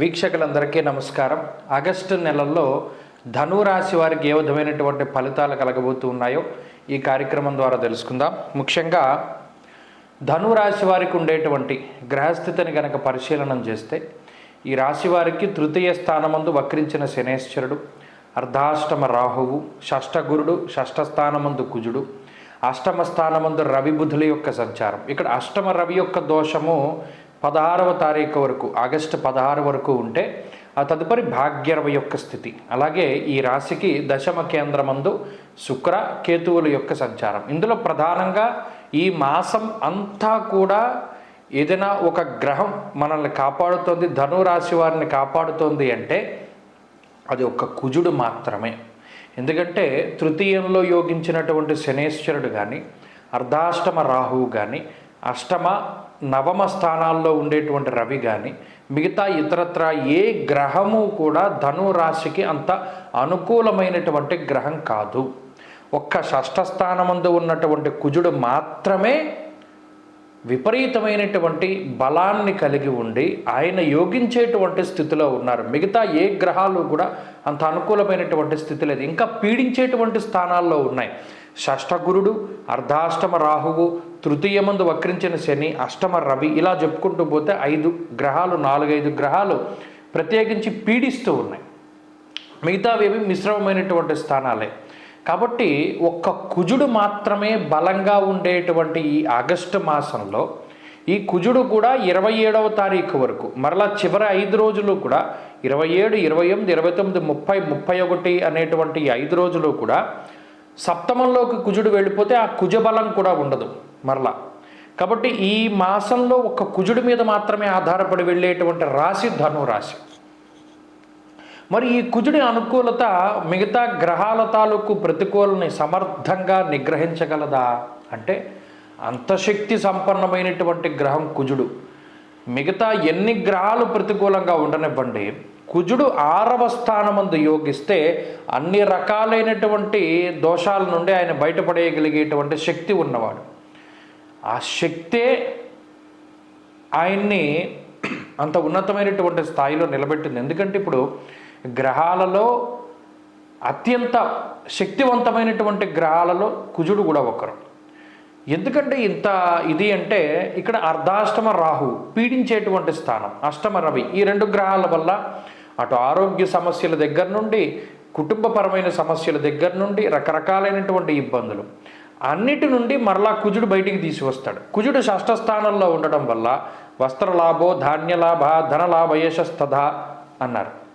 వీక్షకులందరికీ నమస్కారం. ఆగస్టు నెలల్లో ధనురాశి వారికి ఏ విధమైనటువంటి ఫలితాలు కలగబోతూ ఉన్నాయో ఈ కార్యక్రమం ద్వారా తెలుసుకుందాం. ముఖ్యంగా ధనురాశి వారికి ఉండేటువంటి గ్రహస్థితిని కనుక పరిశీలనం చేస్తే ఈ రాశి వారికి తృతీయ స్థానమందు వక్రించిన శనేశ్వరుడు అర్ధాష్టమ రాహువు షష్టగురుడు షష్ఠ స్థానమందు కుజుడు అష్టమ స్థానమందు రవి బుధుల యొక్క సంచారం. ఇక్కడ అష్టమ రవి యొక్క దోషము పదహారవ తారీఖు వరకు ఆగస్టు పదహారు వరకు ఉంటే ఆ తదుపరి భాగ్యరవ యొక్క స్థితి. అలాగే ఈ రాశికి దశమ కేంద్రమందు శుక్ర కేతువుల యొక్క సంచారం. ఇందులో ప్రధానంగా ఈ మాసం అంతా కూడా ఏదైనా ఒక గ్రహం మనల్ని కాపాడుతోంది ధనురాశి వారిని కాపాడుతోంది అంటే అది ఒక కుజుడు మాత్రమే. ఎందుకంటే తృతీయంలో యోగించినటువంటి శనేశ్వరుడు కానీ అర్ధాష్టమ రాహువు కానీ అష్టమ నవమ స్థానాల్లో ఉండేటువంటి రవి కానీ మిగతా ఇతరత్ర ఏ గ్రహము కూడా ధను రాశికి అంత అనుకూలమైనటువంటి గ్రహం కాదు. ఒక్క షష్ఠ స్థానమందు ఉన్నటువంటి కుజుడు మాత్రమే విపరీతమైనటువంటి బలాన్ని కలిగి ఉండి ఆయన యోగించేటువంటి స్థితిలో ఉన్నారు. మిగతా ఏ గ్రహాలు కూడా అంత అనుకూలమైనటువంటి స్థితి లేదు. ఇంకా పీడించేటువంటి స్థానాల్లో ఉన్నాయి. షష్ఠగురుడు అర్ధాష్టమ రాహువు తృతీయమందు వక్రించిన శని అష్టమ రవి ఇలా చెప్పుకుంటూ పోతే ఐదు గ్రహాలు నాలుగైదు గ్రహాలు ప్రత్యేకించి పీడిస్తూ ఉన్నాయి. మిగతావేవి మిశ్రమమైనటువంటి స్థానాలే. కాబట్టి ఒక్క కుజుడు మాత్రమే బలంగా ఉండేటువంటి ఈ ఆగస్టు మాసంలో ఈ కుజుడు కూడా ఇరవై ఏడవ తారీఖు వరకు మరలా చివరి ఐదు రోజులు కూడా ఇరవై ఏడు ఇరవై ఎనిమిది ఇరవై తొమ్మిది ముప్పై ముప్పై ఒకటి అనేటువంటి ఈ ఐదు రోజులు కూడా సప్తమంలోకి కుజుడు వెళ్ళిపోతే ఆ కుజబలం కూడా ఉండదు మరలా. కాబట్టి ఈ మాసంలో ఒక కుజుడి మీద మాత్రమే ఆధారపడి వెళ్ళేటువంటి రాశి ధను రాశి మరి ఈ కుజుడి అనుకూలత మిగతా గ్రహాల తాలూకు ప్రతికూలని సమర్థంగా నిగ్రహించగలదా? అంటే అంతశక్తి సంపన్నమైనటువంటి గ్రహం కుజుడు. మిగతా ఎన్ని గ్రహాలు ప్రతికూలంగా ఉండనివ్వండి కుజుడు ఆరవ స్థానమందు యోగిస్తే అన్ని రకాలైనటువంటి దోషాల నుండి ఆయన బయటపడేయగలిగేటువంటి శక్తి ఉన్నవాడు. ఆ శక్తే ఆయన్ని అంత ఉన్నతమైనటువంటి స్థాయిలో నిలబెట్టింది. ఎందుకంటే ఇప్పుడు గ్రహాలలో అత్యంత శక్తివంతమైనటువంటి గ్రహాలలో కుజుడు కూడా ఒకరు. ఎందుకంటే ఇంత ఇది అంటే ఇక్కడ అర్ధాష్టమ రాహు పీడించేటువంటి స్థానం అష్టమ రవి ఈ రెండు గ్రహాల వల్ల అటు ఆరోగ్య సమస్యల దగ్గర నుండి కుటుంబపరమైన సమస్యల దగ్గర నుండి రకరకాలైనటువంటి ఇబ్బందులు. అన్నిటి నుండి మరలా కుజుడు బయటికి తీసుకొస్తాడు కుజుడు షష్ఠ స్థానంలో ఉండడం వల్ల వస్త్రలాభో ధాన్యలాభ ధనలాభ యశస్తథ అన్నారు.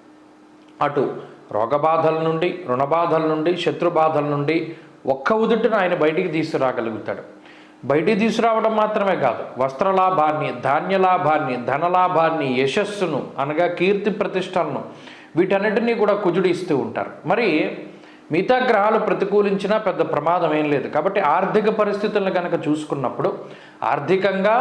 అటు రోగబాధల నుండి రుణబాధల నుండి శత్రుబాధల నుండి ఒక్క ఉదుటిన ఆయన బయటికి తీసుకురాగలుగుతాడు. బయటికి తీసుకురావడం మాత్రమే కాదు వస్త్రలాభాన్ని ధాన్యలాభాన్ని ధనలాభాన్ని యశస్సును అనగా కీర్తి ప్రతిష్టలను వీటన్నిటినీ కూడా కుజుడు ఇస్తూ ఉంటారు. మరి మిగతా గ్రహాలు ప్రతికూలించినా పెద్ద ప్రమాదం ఏం లేదు. కాబట్టి ఆర్థిక పరిస్థితులను కనుక చూసుకున్నప్పుడు ఆర్థికంగా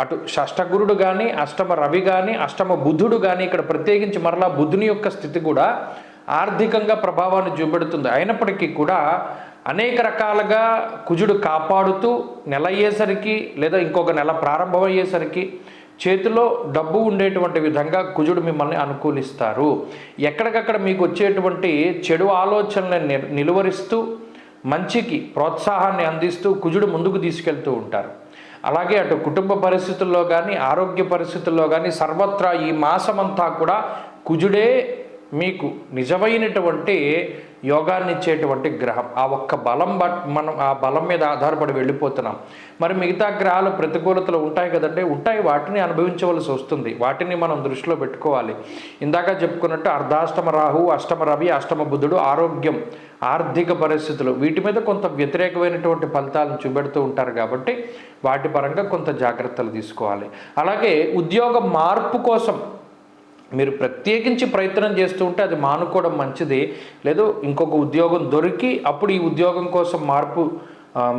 అటు షష్టగురుడు కానీ అష్టమ రవి కానీ అష్టమ బుధుడు కానీ ఇక్కడ ప్రత్యేకించి మరలా బుధుని యొక్క స్థితి కూడా ఆర్థికంగా ప్రభావాన్ని చూపెడుతుంది. అయినప్పటికీ కూడా అనేక రకాలుగా కుజుడు కాపాడుతూ నెల అయ్యేసరికి లేదా ఇంకొక నెల ప్రారంభం అయ్యేసరికి చేతిలో డబ్బు ఉండేటువంటి విధంగా కుజుడు మిమ్మల్ని అనుకూలిస్తారు. ఎక్కడికక్కడ మీకు వచ్చేటువంటి చెడు ఆలోచనలను ని- నిలువరిస్తూ మంచికి ప్రోత్సాహాన్ని అందిస్తూ కుజుడు ముందుకు తీసుకెళ్తూ ఉంటారు. అలాగే అటు కుటుంబ పరిస్థితుల్లో కానీ ఆరోగ్య పరిస్థితుల్లో కానీ సర్వత్రా ఈ మాసమంతా కూడా కుజుడే మీకు నిజమైనటువంటి యోగాన్ని ఇచ్చేటువంటి గ్రహం. ఆ ఒక్క బలం బట్ మనం ఆ బలం మీద ఆధారపడి వెళ్ళిపోతున్నాం. మరి మిగతా గ్రహాలు ప్రతికూలతలు ఉంటాయి కదండి. ఉంటాయి వాటిని అనుభవించవలసి వస్తుంది. వాటిని మనం దృష్టిలో పెట్టుకోవాలి. ఇందాక చెప్పుకున్నట్టు అర్ధాష్టమ రాహు అష్టమ రవి అష్టమ బుద్ధుడు ఆరోగ్యం ఆర్థిక పరిస్థితులు. వీటి మీద కొంత వ్యతిరేకమైనటువంటి ఫలితాలను చూపెడుతూ ఉంటారు కాబట్టి వాటి పరంగా కొంత జాగ్రత్తలు తీసుకోవాలి. అలాగే ఉద్యోగ మార్పు కోసం మీరు ప్రత్యేకించి ప్రయత్నం చేస్తూ ఉంటే అది మానుకోవడం మంచిది. లేదు ఇంకొక ఉద్యోగం దొరికి అప్పుడు ఈ ఉద్యోగం కోసం మార్పు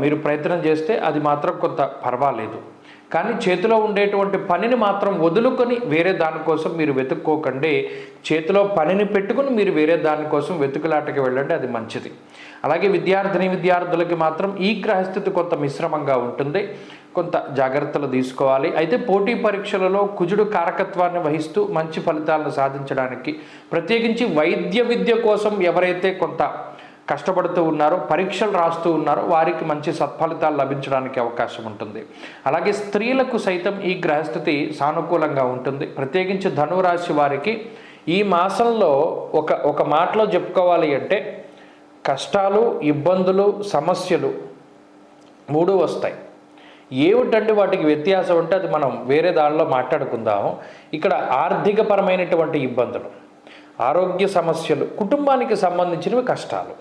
మీరు ప్రయత్నం చేస్తే అది మాత్రం కొంత పర్వాలేదు. కానీ చేతిలో ఉండేటువంటి పనిని మాత్రం వదులుకొని వేరే దానికోసం మీరు వెతుక్కోకండి. చేతిలో పనిని పెట్టుకుని మీరు వేరే దానికోసం వెతుకులాటకి వెళ్ళండి అది మంచిది. అలాగే విద్యార్థిని విద్యార్థులకి మాత్రం ఈ గ్రహస్థితి కొంత మిశ్రమంగా ఉంటుంది. కొంత జాగ్రత్తలు తీసుకోవాలి. అయితే పోటీ పరీక్షలలో కుజుడు కారకత్వాన్ని వహిస్తూ మంచి ఫలితాలను సాధించడానికి ప్రత్యేకించి వైద్య విద్య కోసం ఎవరైతే కొంత కష్టపడుతూ ఉన్నారో పరీక్షలు రాస్తూ ఉన్నారో వారికి మంచి సత్ఫలితాలు లభించడానికి అవకాశం ఉంటుంది. అలాగే స్త్రీలకు సైతం ఈ గ్రహస్థితి సానుకూలంగా ఉంటుంది. ప్రత్యేకించి ధనురాశి వారికి ఈ మాసంలో ఒక ఒక మాటలో చెప్పుకోవాలి అంటే కష్టాలు ఇబ్బందులు సమస్యలు మూడు వస్తాయి. ఏమిటంటే వాటికి వ్యత్యాసం అంటే అది మనం వేరే దానిలో మాట్లాడుకుందాం ఇక్కడ ఆర్థికపరమైనటువంటి ఇబ్బందులు ఆరోగ్య సమస్యలు కుటుంబానికి సంబంధించినవి కష్టాలు.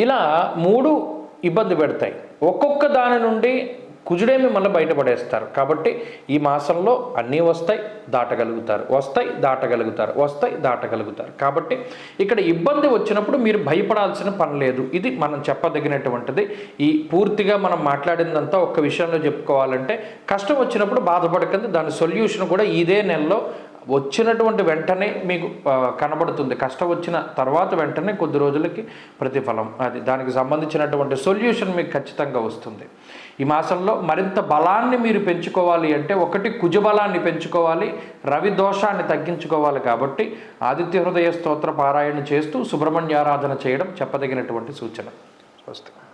ఇలా మూడు ఇబ్బంది పెడతాయి. ఒక్కొక్క దాని నుండి కుజుడేమి మళ్ళీ బయటపడేస్తారు. కాబట్టి ఈ మాసంలో అన్నీ వస్తాయి దాటగలుగుతారు. వస్తాయి దాటగలుగుతారు. వస్తాయి దాటగలుగుతారు. కాబట్టి ఇక్కడ ఇబ్బంది వచ్చినప్పుడు మీరు భయపడాల్సిన పని లేదు. ఇది మనం చెప్పదగినటువంటిది. ఈ పూర్తిగా మనం మాట్లాడిందంతా ఒక్క విషయంలో చెప్పుకోవాలంటే కష్టం వచ్చినప్పుడు బాధపడకండి. దాని సొల్యూషన్ కూడా ఇదే నెలలో వచ్చినటువంటి వెంటనే మీకు కనబడుతుంది. కష్టం వచ్చిన తర్వాత వెంటనే కొద్ది రోజులకి ప్రతిఫలం. అది దానికి సంబంధించినటువంటి సొల్యూషన్ మీకు ఖచ్చితంగా వస్తుంది. ఈ మాసంలో మరింత బలాన్ని మీరు పెంచుకోవాలి అంటే ఒకటి కుజబలాన్ని పెంచుకోవాలి రవి దోషాన్ని తగ్గించుకోవాలి కాబట్టి ఆదిత్య హృదయ స్తోత్ర పారాయణ చేస్తూ సుబ్రహ్మణ్యారాధన చేయడం చెప్పదగినటువంటి సూచన. వస్తుంది